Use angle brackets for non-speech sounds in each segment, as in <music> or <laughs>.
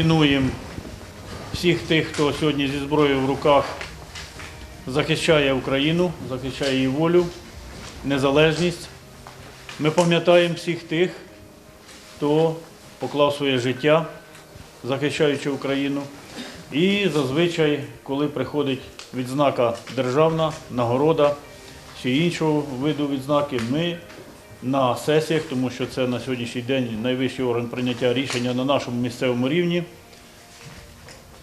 цінуємо всіх тих, хто сьогодні зі зброєю в руках захищає Україну, захищає її волю, незалежність. Ми пам'ятаємо всіх тих, хто поклав своє життя, захищаючи Україну. І зазвичай, коли приходить відзнака державна, нагорода чи іншого виду відзнаки, ми на сесіях, тому що це на сьогоднішній день найвищий орган прийняття рішення на нашому місцевому рівні.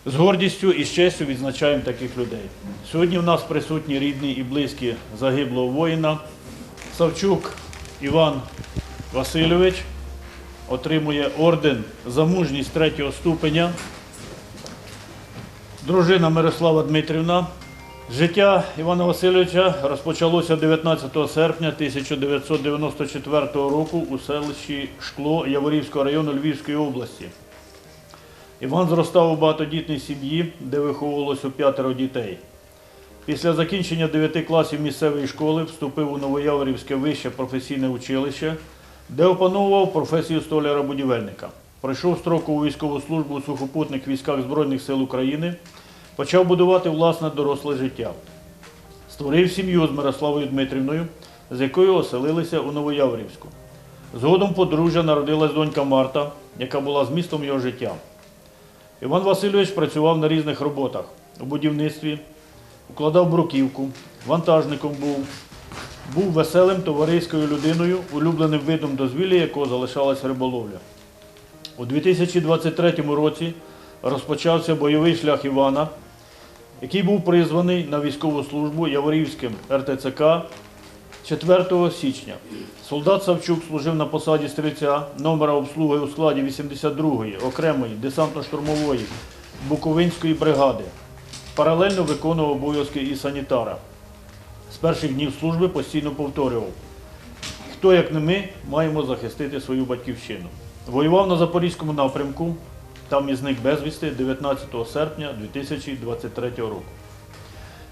З гордістю і з честю відзначаємо таких людей. Сьогодні в нас присутні рідні і близькі загиблого воїна. Савчук Іван Васильович отримує орден за мужність третього ступеня. Дружина Мирослава Дмитрівна. Життя Івана Васильовича розпочалося 19 серпня 1994 року у селищі Шкло Яворівського району Львівської області. Іван зростав у багатодітній сім'ї, де виховувалося п'ятеро дітей. Після закінчення 9 класів місцевої школи вступив у Новояворівське вище професійне училище, де опановував професію столяра-будівельника. Пройшов строкову військову службу у сухопутних військах Збройних сил України, почав будувати власне доросле життя. Створив сім'ю з Мирославою Дмитрівною, з якою оселилися у Новояворівську. Згодом подружжя народилась донька Марта, яка була змістом його життя. Іван Васильович працював на різних роботах у будівництві, укладав бруківку, вантажником був, був веселим товариською людиною, улюбленим видом дозвілля, якого залишалась риболовля. У 2023 році розпочався бойовий шлях Івана, який був призваний на військову службу Яворівським РТЦК 4 січня. Солдат Савчук служив на посаді стрільця номера обслуги у складі 82-ї окремої десантно-штурмової Буковинської бригади. Паралельно виконував обов'язки і санітара. З перших днів служби постійно повторював, хто, як не ми, маємо захистити свою батьківщину. Воював на Запорізькому напрямку, там і зник безвісти 19 серпня 2023 року.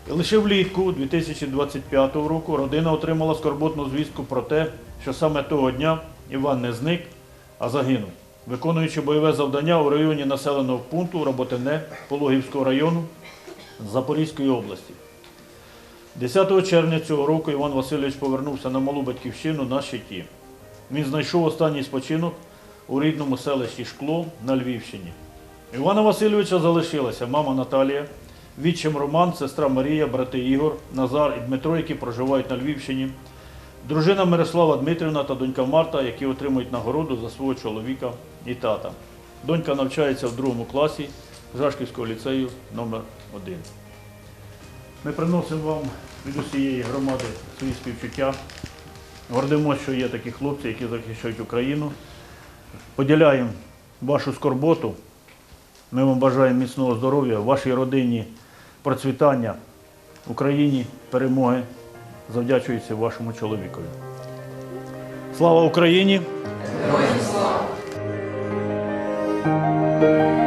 Лише влітку 2025 року родина отримала скорботну звістку про те, що саме того дня Іван не зник, а загинув, виконуючи бойове завдання у районі населеного пункту Роботине Пологівського району Запорізької області. 10 червня цього року Іван Васильович повернувся на малу батьківщину на щиті. Він знайшов останній спочинок у рідному селищі Шкло на Львівщині. Івана Васильовича залишилася мама Наталія, відчим Роман, сестра Марія, брати Ігор, Назар і Дмитро, які проживають на Львівщині, дружина Мирослава Дмитрівна та донька Марта, які отримують нагороду за свого чоловіка і тата. Донька навчається в другому класі Жашківського ліцею номер 1 Ми приносимо вам від усієї громади свої співчуття. Гордимося, що є такі хлопці, які захищають Україну. Поділяємо вашу скорботу. Ми вам бажаємо міцного здоров'я, вашій родині процвітання, Україні перемоги. Завдячується вашому чоловікові. Слава Україні! Указом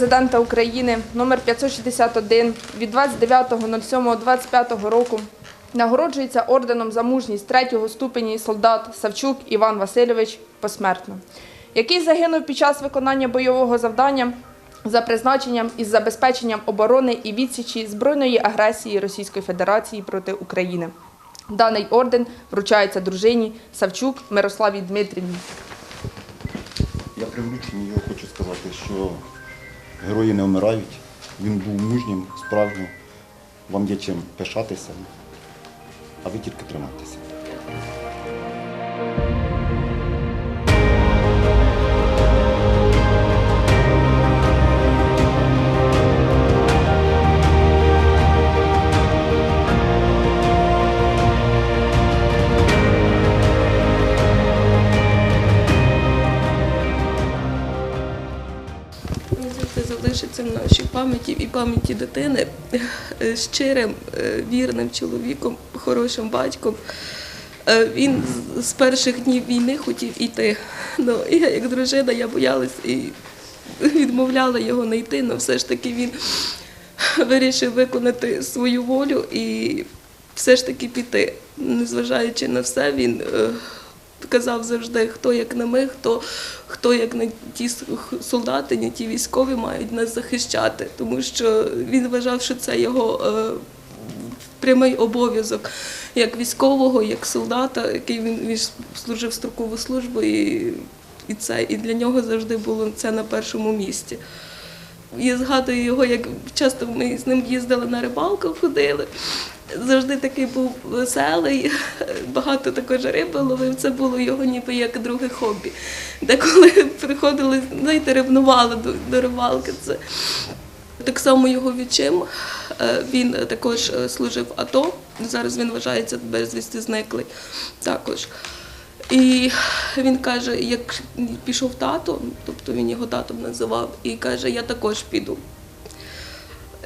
президента України номер 561 від 29.07.25 року нагороджується орденом за мужність третього ступені солдат Савчук Іван Васильович посмертно, який загинув під час виконання бойового завдання за призначенням із забезпеченням оборони і відсічі збройної агресії Російської Федерації проти України. Даний орден вручається дружині Савчук Мирославі Дмитрівні. Я при врученні його хочу сказати, що герої не вмирають. Він був мужнім, справжнім. Вам є чим пишатися, а ви тільки тримайтеся. Завжди залишиться мною нашій пам'яті і пам'яті дитини е, щирим, е, вірним чоловіком, хорошим батьком. Е, Він з- перших днів війни хотів іти. Ну, я як дружина я боялась і відмовляла його не йти, але все ж таки він вирішив виконати свою волю і все ж таки піти. Незважаючи на все, він казав завжди, хто як не ми, хто, хто як не ті солдати, не ті військові мають нас захищати. Тому що він вважав, що це його е, прямий обов'язок як військового, як солдата, який він, він служив строкову службу, і, і це і для нього завжди було це на першому місці. Я згадую його, як часто ми з ним їздили на рибалку, ходили. Завжди такий був веселий, <laughs> багато також риби ловив. Це було його ніби як друге хобі. Де коли <laughs> приходили, знаєте, ревнували до, до рибалки. Це так само його відчим. е, Він також е, служив АТО. Зараз він вважається безвісти зниклий також. І він каже, як пішов тато, тобто він його татом називав, і каже, я також піду.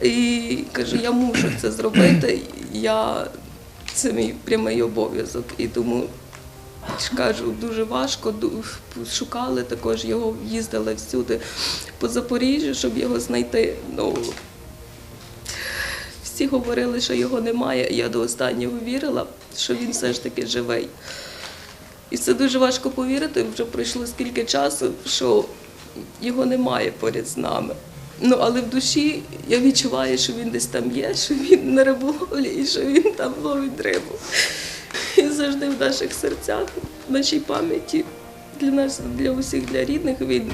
І каже, я мушу це зробити, я, це мій прямий обов'язок. І тому кажу, дуже важко. Шукали також його, їздили всюди по Запоріжжю, щоб його знайти. Ну, всі говорили, що його немає. Я до останнього вірила, що він все ж таки живий. І це дуже важко повірити, вже пройшло скільки часу, що його немає поряд з нами. Ну, але в душі я відчуваю, що він десь там є, що він на риболовлі і що він там ловить рибу. І завжди в наших серцях, в нашій пам'яті, для нас, для усіх, для рідних, він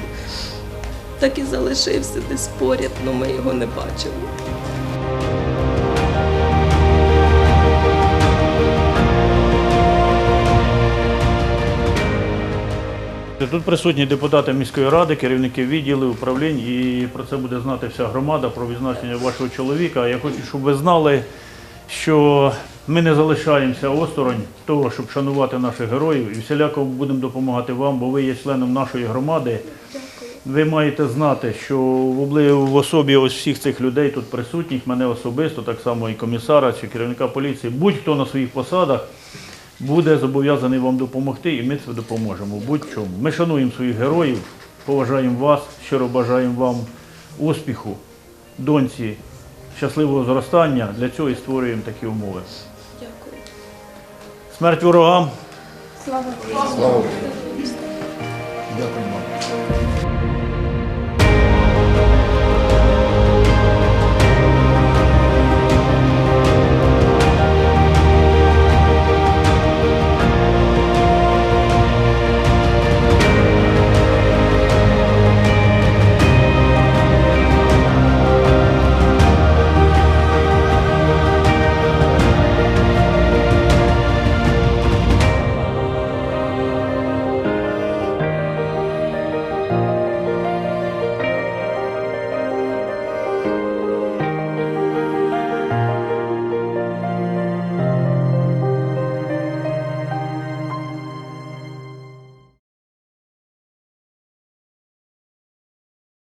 так і залишився десь поряд, але ми його не бачимо. Тут присутні депутати міської ради, керівники відділів, управлінь, і про це буде знати вся громада, про відзначення вашого чоловіка. Я хочу, щоб ви знали, що ми не залишаємося осторонь того, щоб шанувати наших героїв і всіляко будемо допомагати вам, бо ви є членом нашої громади. Ви маєте знати, що в особі ось всіх цих людей тут присутніх, мене особисто, так само і комісара чи керівника поліції, будь-хто на своїх посадах буде зобов'язаний вам допомогти, і ми це допоможемо. в Будь-чому. Ми шануємо своїх героїв, поважаємо вас, щиро бажаємо вам успіху, доньці, щасливого зростання. Для цього і створюємо такі умови. Дякую. Смерть ворогам! Слава Богу. Україні!